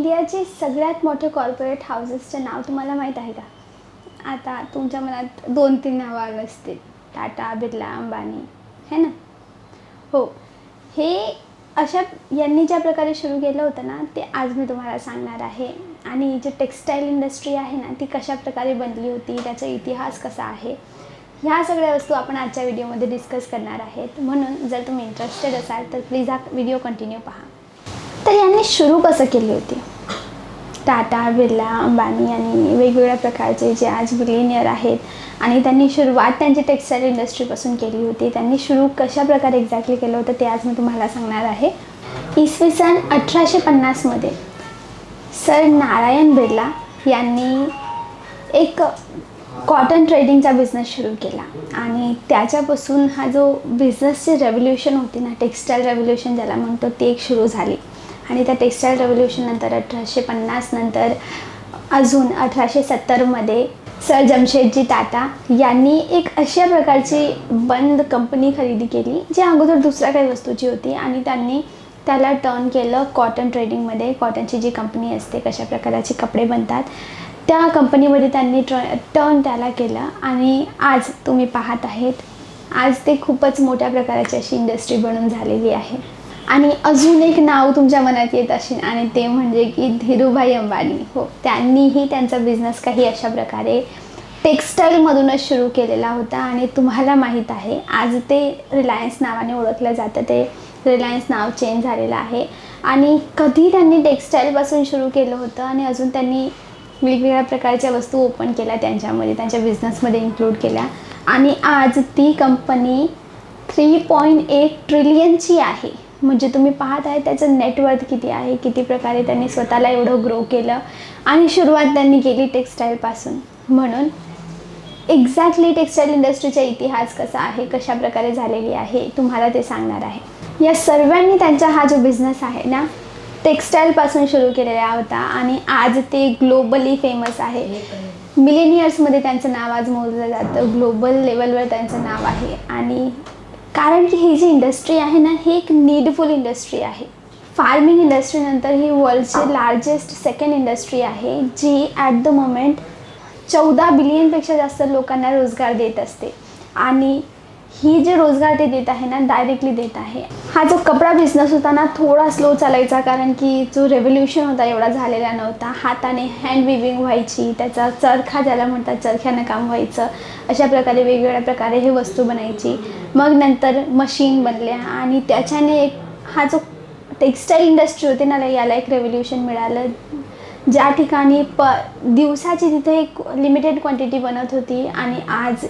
इंडियाचे सगळ्यात मोठे कॉर्पोरेट हाऊसेसचं नाव तुम्हाला माहीत आहे का? आता तुमच्या मनात दोन तीन नावं आलं असतील. टाटा बिर्ला अंबानी. है ना? हो. हे अशा यांनी ज्या प्रकारे सुरू केलं होतं ना ते आज मी तुम्हाला सांगणार आहे. आणि जे टेक्स्टाईल इंडस्ट्री आहे ना ती कशा प्रकारे बनली होती त्याचा इतिहास कसा आहे ह्या सगळ्या वस्तू आपण आजच्या व्हिडिओमध्ये डिस्कस करणार आहेत. म्हणून जर तुम्ही इंटरेस्टेड असाल तर प्लीज हा व्हिडिओ कंटिन्यू पहा. तर यांनी सुरू कसं केली होती? टाटा बिर्ला अंबानी आणि वेगवेगळ्या प्रकारचे जे आज बिलिनियर आहेत आणि त्यांनी सुरुवात त्यांची टेक्स्टाईल इंडस्ट्रीपासून केली होती. त्यांनी सुरू कशा प्रकारे एक्झॅक्टली केलं होतं ते आज मी तुम्हाला सांगणार आहे. इसवी सन अठराशे पन्नासमध्ये सर नारायण बिर्ला यांनी एक कॉटन ट्रेडिंगचा बिझनेस सुरू केला. आणि त्याच्यापासून हा जो बिझनेसचे रेव्होल्युशन होती ना टेक्स्टाईल रेव्होल्युशन ज्याला म्हणतो ती एक सुरू झाली. आणि त्या टेक्स्टाईल रेव्होल्युशननंतर अठराशे पन्नासनंतर अजून अठराशे सत्तरमध्ये सर जमशेदजी टाटा यांनी एक अशा प्रकारची बंद कंपनी खरेदी केली जी अगोदर दुसऱ्या काही वस्तूची होती आणि त्यांनी त्याला टर्न केलं कॉटन ट्रेडिंगमध्ये कॉटनची जी कंपनी असते कशा प्रकारचे कपडे बनतात त्या कंपनीमध्ये त्यांनी ट्र टर्न त्याला केलं. आणि आज तुम्ही पाहत आहेत आज ते खूपच मोठ्या प्रकारची अशी इंडस्ट्री बनून झालेली आहे. आणि अजून एक नाव तुमच्या मनात येत असेल आणि ते म्हणजे की धीरूभाई अंबानी. हो त्यांनीही त्यांचा बिझनेस काही अशा प्रकारे टेक्स्टाईलमधूनच सुरू केलेला होता आणि तुम्हाला माहीत आहे आज ते रिलायन्स नावाने ओळखलं जातं. ते रिलायन्स नाव चेंज झालेलं आहे. आणि कधी त्यांनी टेक्स्टाईलपासून सुरू केलं होतं आणि अजून त्यांनी वेगवेगळ्या प्रकारच्या वस्तू ओपन केल्या त्यांच्यामध्ये त्यांच्या बिझनेसमध्ये इन्क्लूड केल्या. आणि आज ती कंपनी थ्री पॉईंट एट ट्रिलियनची आहे. म्हणजे तुम्ही पाहत आहे त्याचं नेटवर्थ किती आहे किती प्रकारे त्यांनी स्वतःला एवढं ग्रो केलं. आणि सुरुवात त्यांनी केली टेक्स्टाईलपासून म्हणून एक्झॅक्टली टेक्स्टाईल इंडस्ट्रीचा इतिहास कसा आहे कशा प्रकारे झालेली आहे तुम्हाला ते सांगणार आहे. या सर्वांनी त्यांचा हा जो बिझनेस आहे ना टेक्स्टाईलपासून सुरू केलेला होता आणि आज ते ग्लोबली फेमस आहे. मिलेनियर्समध्ये त्यांचं नाव आज मोजलं जातं. ग्लोबल लेवलवर त्यांचं नाव आहे. आणि कारण की ही जी इंडस्ट्री आहे ना ही एक नीडफुल इंडस्ट्री आहे. फार्मिंग इंडस्ट्रीनंतर ही वर्ल्डची लार्जेस्ट सेकंड इंडस्ट्री आहे जी ॲट द मोमेंट चौदा बिलियनपेक्षा जास्त लोकांना रोजगार देत असते. आणि ही जे रोजगार ते देत आहे ना डायरेक्टली देत आहे हा जो कपडा बिझनेस होता ना थोडा स्लो चालायचा कारण की जो रेव्होल्युशन होता एवढा झालेला नव्हता. हाताने हँड विविंग व्हायची त्याचा चरखा ज्याला म्हणतात चरख्यानं काम व्हायचं अशा प्रकारे वेगवेगळ्या प्रकारे हे वस्तू बनायची. मग नंतर मशीन बनल्या आणि त्याच्याने एक हा जो टेक्स्टाईल इंडस्ट्री होती ना याला एक रेव्होल्युशन मिळालं. ज्या ठिकाणी प दिवसाची तिथे एक लिमिटेड क्वांटिटी बनत होती आणि आज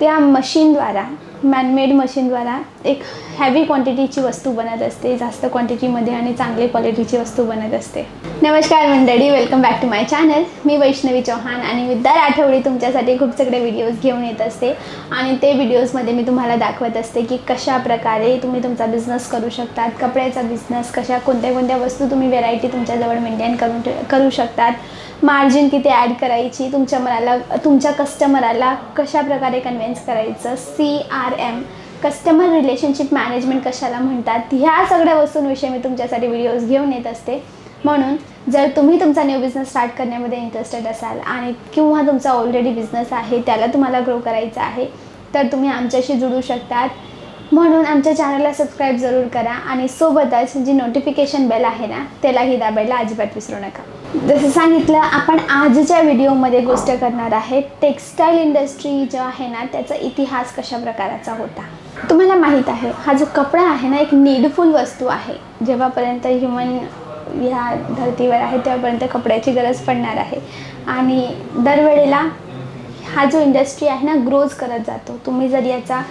त्या मशीनद्वारा मॅनमेड मशीनद्वारा एक हॅवी क्वांटिटीची वस्तू बनत असते जास्त क्वांटिटीमध्ये आणि चांगली क्वालिटीची वस्तू बनत असते. नमस्कार मंडळी welcome back to my channel मी वैष्णवी चौहान आणि मी दर आठवडी तुमच्यासाठी खूप सगळे व्हिडिओज घेऊन येत असते. आणि ते व्हिडिओजमध्ये मी तुम्हाला दाखवत असते की कशा प्रकारे तुम्ही तुमचा बिझनेस करू शकतात कपड्याचा बिझनेस कशा कोणत्या कोणत्या वस्तू तुम्ही व्हेरायटी तुमच्याजवळ मेंटेन करून करू शकतात मार्जिन किती ॲड करायची तुमच्या मनाला तुमच्या कस्टमराला कशा प्रकारे कन्व्हिन्स करायचं C R M customer relationship management कशाला म्हणतात? ह्या सगळ्या वस्तूंविषयी मी तुमच्यासाठी व्हिडिओज घेऊन येत असते. म्हणून जर तुम्ही तुमचा न्यू बिझनेस स्टार्ट करण्यामध्ये इंटरेस्टेड असाल आणि किंवा तुमचा ऑलरेडी बिझनेस आहे त्याला तुम्हाला ग्रो करायचा आहे तर तुम्ही आमच्याशी जुळू शकतात. म्हणून आमच्या चॅनलला सबस्क्राईब जरूर करा आणि सोबतच जी नोटिफिकेशन बेल आहे ना त्यालाही दाबायला अजिबात विसरू नका. जसं सांगितलं आपण आजच्या व्हिडिओमध्ये गोष्ट करणार आहे टेक्स्टाईल इंडस्ट्री जो आहे ना त्याचा इतिहास कशा प्रकाराचा होता. तुम्हाला माहीत आहे हा जो कपडा आहे ना एक नीडफुल वस्तू आहे. जेव्हापर्यंत ह्युमन ह्या धर्तीवर आहे तेव्हापर्यंत कपड्याची गरज पडणार आहे. आणि दरवेळेला हा जो इंडस्ट्री आहे ना ग्रोज करत जातो. तुम्ही जर याचा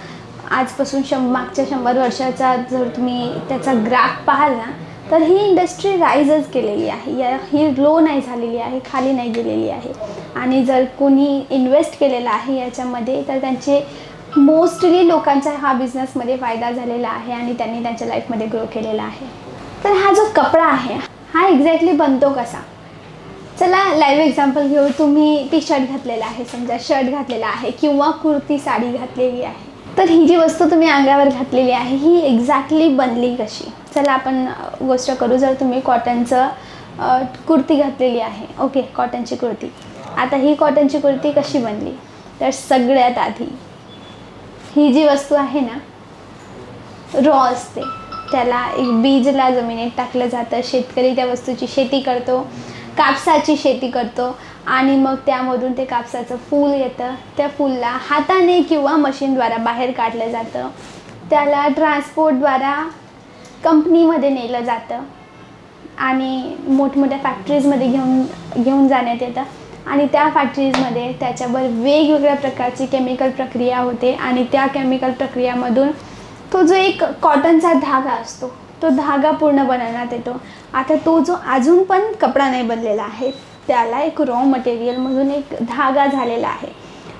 आजपासून शं मागच्या शंभर वर्षाचा जर तुम्ही त्याचा ग्राफ पाहाल ना तर ही इंडस्ट्री राईजच केलेली आहे. या ही ग्लो नाही झालेली आहे खाली नाही गेलेली आहे. आणि जर कोणी इन्व्हेस्ट केलेला आहे याच्यामध्ये तर त्यांचे मोस्टली लोकांचा हा बिझनेसमध्ये फायदा झालेला आहे आणि त्यांनी त्यांच्या लाईफमध्ये ग्रो केलेला आहे. तर हा जो कपडा आहे हा एक्झॅक्टली बनतो कसा? चला लाईव्ह एक्झाम्पल घेऊ. तुम्ही टी शर्ट घातलेला आहे समजा शर्ट घातलेला आहे किंवा कुर्ती साडी घातलेली आहे. तर ही जी वस्तू तुम्ही अंगावर घातलेली आहे ही एक्झॅक्टली बनली कशी? चला आपण गोष्ट करू. जर तुम्ही कॉटनचं कुर्ती घातलेली आहे ओके कॉटनची कुर्ती. आता ही कॉटनची कुर्ती कशी बनली? तर सगळ्यात आधी ही जी वस्तू आहे ना रॉ असते. त्याला एक बीजला जमिनीत टाकलं जातं. शेतकरी त्या वस्तूची शेती करतो. कापसाची शेती करतो. आणि मग त्यामधून ते कापसाचं फूल येतं. त्या फूलला हाताने किंवा मशीनद्वारा बाहेर काढलं जातं. त्याला ट्रान्सपोर्टद्वारा कंपनीमध्ये नेलं जातं. आणि मोठमोठ्या फॅक्टरीजमध्ये घेऊन घेऊन जाण्यात येतं. आणि त्या फॅक्टरीजमध्ये त्याच्यावर वेगवेगळ्या प्रकारची केमिकल प्रक्रिया होते. आणि त्या केमिकल प्रक्रियामधून तो जो एक कॉटनचा धागा असतो तो धागा पूर्ण बनवण्यात येतो. आता तो जो अजून पण कपडा नाही बनलेला आहे त्याला एक रॉ मटेरियलमधून एक धागा झालेला आहे.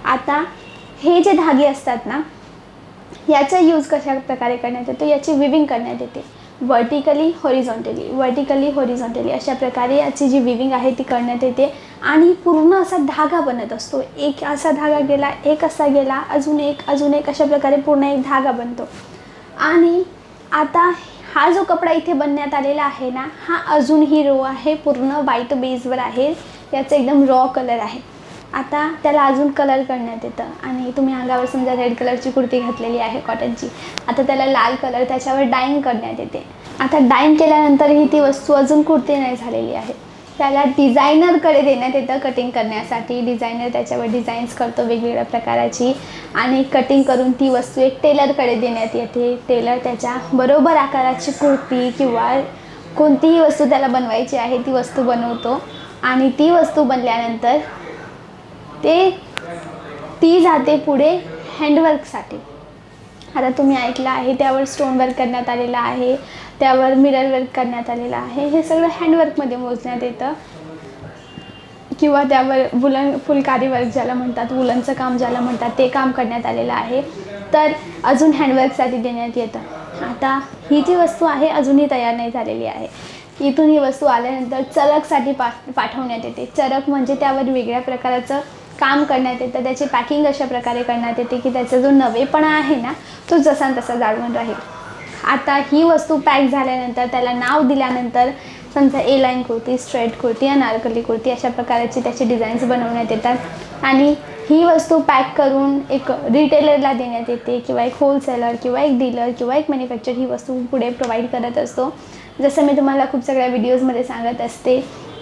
आता हे जे धागे असतात ना याचा यूज कशा प्रकारे करण्यात येतो? याची विविंग करण्यात येते. वर्टिकली हॉरिझॉन्टली वर्टिकली हॉरिझॉन्टली अशा प्रकारे याची जी विविंग आहे ती करण्यात येते. आणि पूर्ण असा धागा बनत असतो. एक असा धागा गेला एक असा गेला अजून एक अजून एक अशा प्रकारे पूर्ण एक धागा बनतो. आणि आता हा जो कपडा इथे बनण्यात आलेला आहे ना हा अजूनही रो आहे पूर्ण व्हाईट बेसवर आहे. याचा एकदम रॉ कलर आहे. आता त्याला अजून कलर करण्यात येतं. आणि तुम्ही अंगावर समजा रेड कलरची कुर्ती घातलेली आहे कॉटनची आता त्याला लाल कलर त्याच्यावर डाईंग करण्यात येते. आता डाईंग केल्यानंतरही ती वस्तू अजून कुर्ती नाही झालेली आहे. त्याला डिझायनरकडे देण्यात येतं कटिंग करण्यासाठी. डिझायनर त्याच्यावर डिझाईन्स करतो वेगवेगळ्या प्रकाराची. आणि कटिंग करून ती वस्तू एक टेलरकडे देण्यात येते. टेलर त्याच्या बरोबर आकाराची कुर्ती किंवा कोणतीही वस्तू त्याला बनवायची आहे ती वस्तू बनवतो. आणि ती वस्तू बनल्यानंतर ते ती जाते पुढे हँडवर्कसाठी आता तुम्ही ऐकलं आहे त्यावर स्टोन वर्क करण्यात आलेलं आहे त्यावर मिरर वर्क करण्यात आलेलं आहे हे सगळं हँडवर्कमध्ये मोजण्यात येतं. किंवा त्यावर वुलन फुलकारी वर्क ज्याला म्हणतात वुलनचं काम ज्याला म्हणतात ते काम करण्यात आलेलं आहे. तर अजून हँडवर्कसाठी देण्यात येतं. आता ही जी वस्तू आहे अजूनही तयार नाही झालेली आहे. इथून ही वस्तू आल्यानंतर चरकसाठी पा पाठवण्यात येते. चरक म्हणजे त्यावर वेगळ्या प्रकाराचं काम करण्यात येतं त्याची पॅकिंग अशा प्रकारे करण्यात येते की त्याचा जो नवेपणा आहे ना तो जसा न तसा जाळून राहील. आता ही वस्तू पॅक झाल्यानंतर त्याला नाव दिल्यानंतर समजा A line kurti straight kurti anarkali kurti अशा प्रकारची त्याचे डिझाईन्स बनवण्यात येतात. आणि ही वस्तू पॅक करून एक रिटेलरला देण्यात येते किंवा एक होलसेलर किंवा एक डीलर किंवा एक मॅन्युफॅक्चर ही वस्तू पुढे प्रोव्हाइड करत असतो. जसं मी तुम्हाला खूप सगळ्या व्हिडिओजमध्ये सांगत असते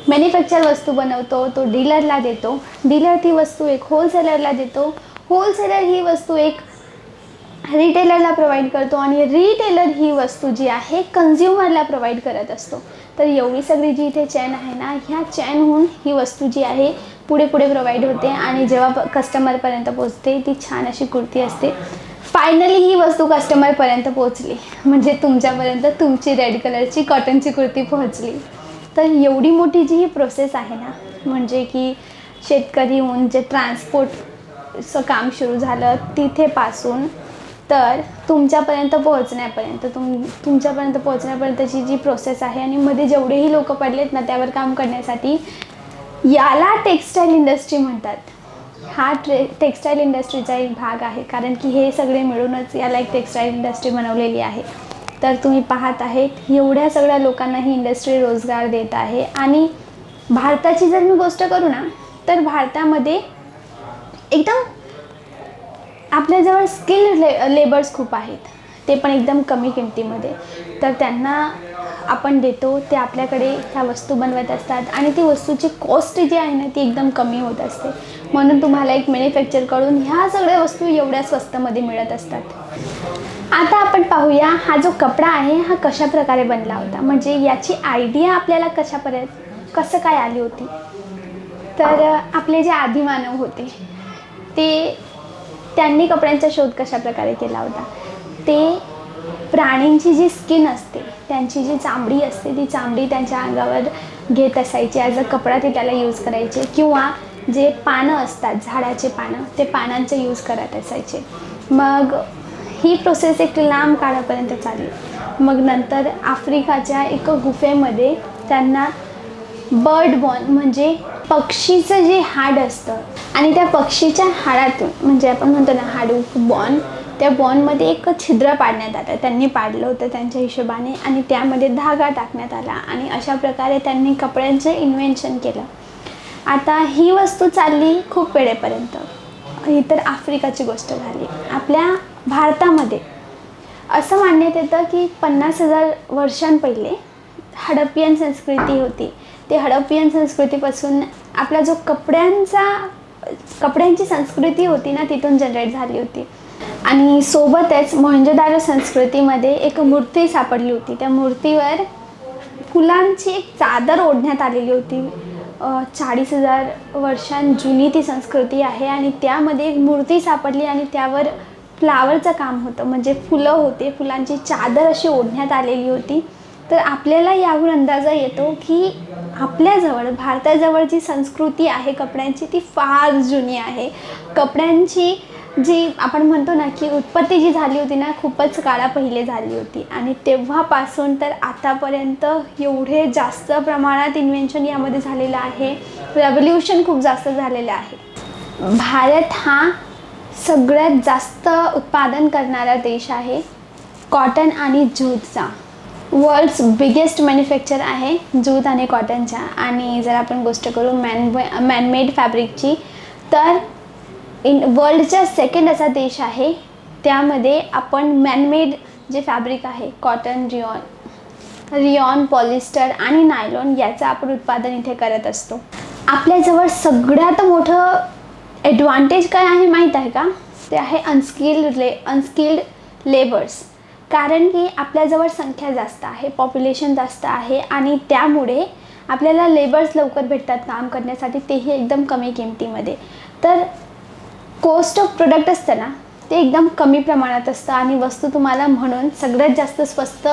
मॅन्युफॅक्चर वस्तू बनवतो तो डीलरला देतो. डीलर ती वस्तू एक होलसेलरला देतो. होलसेलर ही वस्तू एक रिटेलरला प्रोव्हाइड करतो आणि रिटेलर ही वस्तू जी आहे कन्झ्युमरला प्रोव्हाइड करत असतो. तर एवढी सगळी जी इथे चॅन आहे ना ह्या चॅनहून ही वस्तू जी आहे पुढे पुढे प्रोव्हाइड होते आणि जेव्हा कस्टमरपर्यंत पोचते ती छान अशी कुर्ती असते. फायनली ही वस्तू कस्टमरपर्यंत पोचली म्हणजे तुमच्यापर्यंत तुमची रेड कलरची कॉटनची कुर्ती पोहोचली. तर एवढी मोठी जी ही प्रोसेस आहे ना म्हणजे की शेतकरीहून जे ट्रान्सपोर्टचं काम सुरू झालं तिथेपासून तर तुमच्यापर्यंत पोहोचण्यापर्यंत तुम तुमच्यापर्यंत पोहोचण्यापर्यंतची जी प्रोसेस आहे आणि मध्ये जेवढेही लोक पडलेत ना त्यावर काम करण्यासाठी याला टेक्स्टाईल इंडस्ट्री म्हणतात. हा ट्रे टेक्स्टाईल इंडस्ट्रीचा एक भाग आहे कारण की हे सगळे मिळूनच याला एक टेक्स्टाईल इंडस्ट्री बनवलेली आहे. तर तुम्ही पाहत आहेत एवढ्या सगळ्या लोकांना ही इंडस्ट्री रोजगार देत आहे. आणि भारताची जर मी गोष्ट करू ना तर भारतामध्ये एकदम आपल्याजवळ स्किल ले लेबर्स खूप आहेत. ते पण एकदम कमी किमतीमध्ये. तर त्यांना आपण देतो ते आपल्याकडे ह्या वस्तू बनवत असतात आणि ती वस्तूची कॉस्ट जी आहे ना ती एकदम कमी होत असते. म्हणून तुम्हाला एक मॅन्युफॅक्चरकडून ह्या सगळ्या वस्तू एवढ्या स्वस्तमध्ये मिळत असतात. आता आपण पाहूया हा जो कपडा आहे हा कशा प्रकारे बनला होता? म्हणजे याची आयडिया आपल्याला कशापर्यंत कसं काय आली होती? तर आपले जे आदिमानव होते ते त्यांनी कपड्यांचा शोध कशा प्रकारे केला होता? ते प्राणींची जी स्किन असते त्यांची जी चामडी असते ती चामडी त्यांच्या अंगावर घेत असायची. ॲज अ कपडा ते त्याला यूज करायचे. किंवा जे पानं असतात झाडाचे पानं ते पानांचे यूज करत असायचे. मग ही प्रोसेस एक लांब काळापर्यंत चालली. मग नंतर आफ्रिकाच्या एका गुफेमध्ये त्यांना बर्ड बॉन म्हणजे पक्षीचं जे हाड असतं आणि त्या पक्षीच्या हाडातून म्हणजे आपण म्हणतो ना हाडूक बॉन त्या बॉनमध्ये एक छिद्र पाडण्यात आलं. त्यांनी पाडलं होतं त्यांच्या हिशोबाने आणि त्यामध्ये धागा टाकण्यात आला आणि अशा प्रकारे त्यांनी कपड्यांचं इन्व्हेन्शन केलं. आता ही वस्तू चालली खूप वेळेपर्यंत. ही तर आफ्रिकाची गोष्ट झाली. आपल्या भारतामध्ये. असं मानण्यात येतं की पन्नास हजार वर्षांपहिले हडप्पियन संस्कृती होती. ते हडप्पियन संस्कृतीपासून आपला जो कपड्यांचा कपड्यांची संस्कृती होती ना तिथून जनरेट झाली होती. आणि सोबतच मोहंजोदारो संस्कृतीमध्ये एक मूर्ती सापडली होती. त्या मूर्तीवर फुलांची एक चादर ओढण्यात आलेली होती. चाळीस हजार वर्षां जुनी ती संस्कृती आहे आणि त्यामध्ये एक मूर्ती सापडली आणि त्यावर फ्लावरचं काम होतं. म्हणजे फुलं होते फुलांची चादर अशी ओढण्यात आलेली होती. तर आपल्याला यावर अंदाजा येतो की आपल्याजवळ भारताजवळ जी संस्कृती आहे कपड्यांची ती फार जुनी आहे. कपड्यांची जी आपण म्हणतो ना की उत्पत्ती जी झाली होती ना खूपच काळा पहिले झाली होती. आणि तेव्हापासून तर आतापर्यंत एवढे जास्त प्रमाणात इन्व्हेन्शन यामध्ये झालेलं आहे. रेव्होल्युशन खूप जास्त झालेलं आहे. भारत हा सगळ्यात जास्त उत्पादन करणारा देश आहे कॉटन आणि ज्यूटचा वर्ल्ड्स बिगेस्ट मॅन्युफॅक्चर आहे ज्यूट आणि कॉटनच्या आणि जर आपण गोष्ट करू मॅन मॅनमेड फॅब्रिकची तर इन वर्ल्डचा सेकंड असा देश आहे. त्यामध्ये आपण मॅनमेड जे फॅब्रिक आहे कॉटन रिऑन रिऑन पॉलिस्टर आणि नायलॉन याचं आपण उत्पादन इथे करत असतो. आपल्याजवळ सगळ्यात मोठं ॲडव्हान्टेज काय आहे माहीत आहे का? ते आहे अनस्किल्ड ले अनस्किल्ड लेबर्स कारण की आपल्याजवळ संख्या जास्त आहे पॉप्युलेशन जास्त आहे आणि त्यामुळे आपल्याला लेबर्स लवकर भेटतात काम करण्यासाठी. तेही एकदम कमी किमतीमध्ये. तर कॉस्ट ऑफ प्रोडक्ट असतं ना ते एकदम कमी प्रमाणात असतं आणि वस्तू तुम्हाला म्हणून सगळ्यात जास्त स्वस्त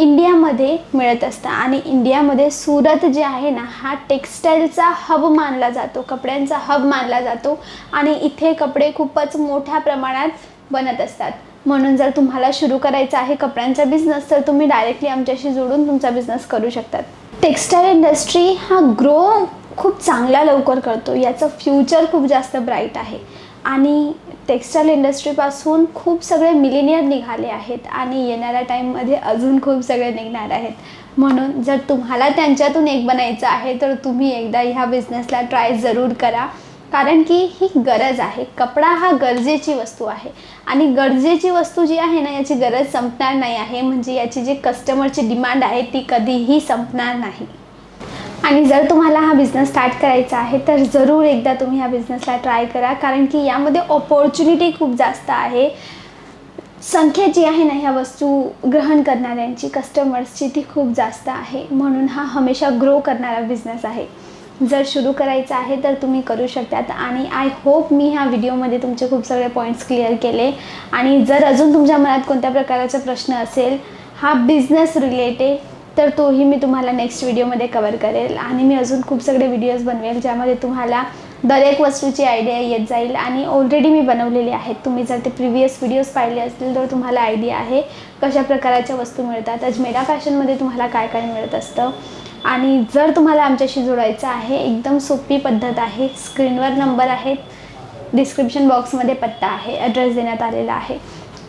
इंडियामध्ये मिळत असतं. आणि इंडियामध्ये सुरत जे आहे ना हा टेक्स्टाईलचा हब मानला जातो कपड्यांचा हब मानला जातो. आणि इथे कपडे खूपच मोठ्या प्रमाणात बनत असतात. म्हणून जर तुम्हाला सुरू करायचा आहे कपड्यांचा बिझनेस तर तुम्ही डायरेक्टली आमच्याशी जोडून तुमचा बिझनेस करू शकतात. टेक्स्टाईल इंडस्ट्री हा ग्रो खूप चांगला लवकर करतो. याचं फ्युचर खूप जास्त ब्राईट आहे. आणि टेक्स्टाईल इंडस्ट्रीपासून खूप सगळे मिलेनियर निघाले आहेत आणि येणाऱ्या टाईममध्ये अजून खूप सगळे निघणार आहेत. म्हणून जर तुम्हाला त्यांच्यातून एक बनायचं आहे तर तुम्ही एकदा ह्या बिझनेसला ट्राय जरूर करा. कारण की ही गरज आहे. कपडा हा गरजेची वस्तू आहे. आणि गरजेची वस्तू जी आहे ना याची गरज संपणार नाही आहे. म्हणजे याची जी कस्टमरची डिमांड आहे ती कधीही संपणार नाही. आणि जर तुम्हाला हा बिझनेस स्टार्ट करायचा आहे तर जरूर एकदा तुम्ही ह्या बिझनेसला ट्राय करा. कारण की यामध्ये ऑपॉर्च्युनिटी खूप जास्त आहे. संख्या जी आहे ना ह्या वस्तू ग्रहण करणाऱ्यांची कस्टमर्सची ती खूप जास्त आहे. म्हणून हा हमेशा ग्रो करणारा बिझनेस आहे. जर सुरू करायचं आहे तर तुम्ही करू शकतात. आणि आय होप मी ह्या व्हिडिओमध्ये तुमचे खूप सगळे पॉईंट्स क्लिअर केले. आणि जर अजून तुमच्या मनात कोणत्या प्रकारचा प्रश्न असेल हा बिझनेस रिलेटेड तर तोही मी तुम्हाला नेक्स्ट व्हिडिओमध्ये कवर करेल. आणि मी अजून खूप सगळे व्हिडिओज बनवेल ज्यामध्ये तुम्हाला दरेक वस्तूची आयडिया येत जाईल. आणि ऑलरेडी मी बनवलेले आहेत. तुम्ही जर ते प्रिव्हियस व्हिडिओज पाहिले असतील तर तुम्हाला आयडिया आहे कशा प्रकाराच्या वस्तू मिळतात. अजमेरा फॅशनमध्ये तुम्हाला काय काय मिळत असतं. आणि जर तुम्हाला आमच्याशी जोडायचं आहे एकदम सोपी पद्धत आहे स्क्रीनवर नंबर आहेत डिस्क्रिप्शन बॉक्समध्ये पत्ता आहे ॲड्रेस देण्यात आलेला आहे.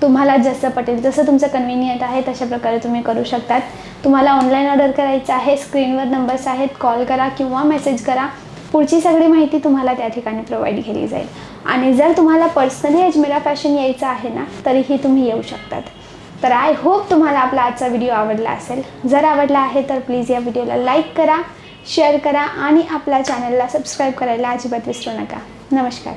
तुम्हाला जसं पटेल जसं तुमचं कन्व्हिनियंट आहे तशा प्रकारे तुम्ही करू शकतात. तुम्हाला ऑनलाईन ऑर्डर करायचं आहे स्क्रीनवर नंबर्स आहेत कॉल करा किंवा मेसेज करा. पुढची सगळी माहिती तुम्हाला त्या ठिकाणी प्रोव्हाइड केली जाईल. आणि जर तुम्हाला पर्सनली अजमेरा फॅशन यायचं आहे ना तरीही तुम्ही येऊ शकतात. तर आय होप तुम्हाला आपला आजचा व्हिडिओ आवडला असेल. जर आवडला आहे तर प्लीज या व्हिडिओला लाईक करा शेअर करा आणि आपल्या चॅनलला सबस्क्राईब करायला अजिबात विसरू नका. नमस्कार.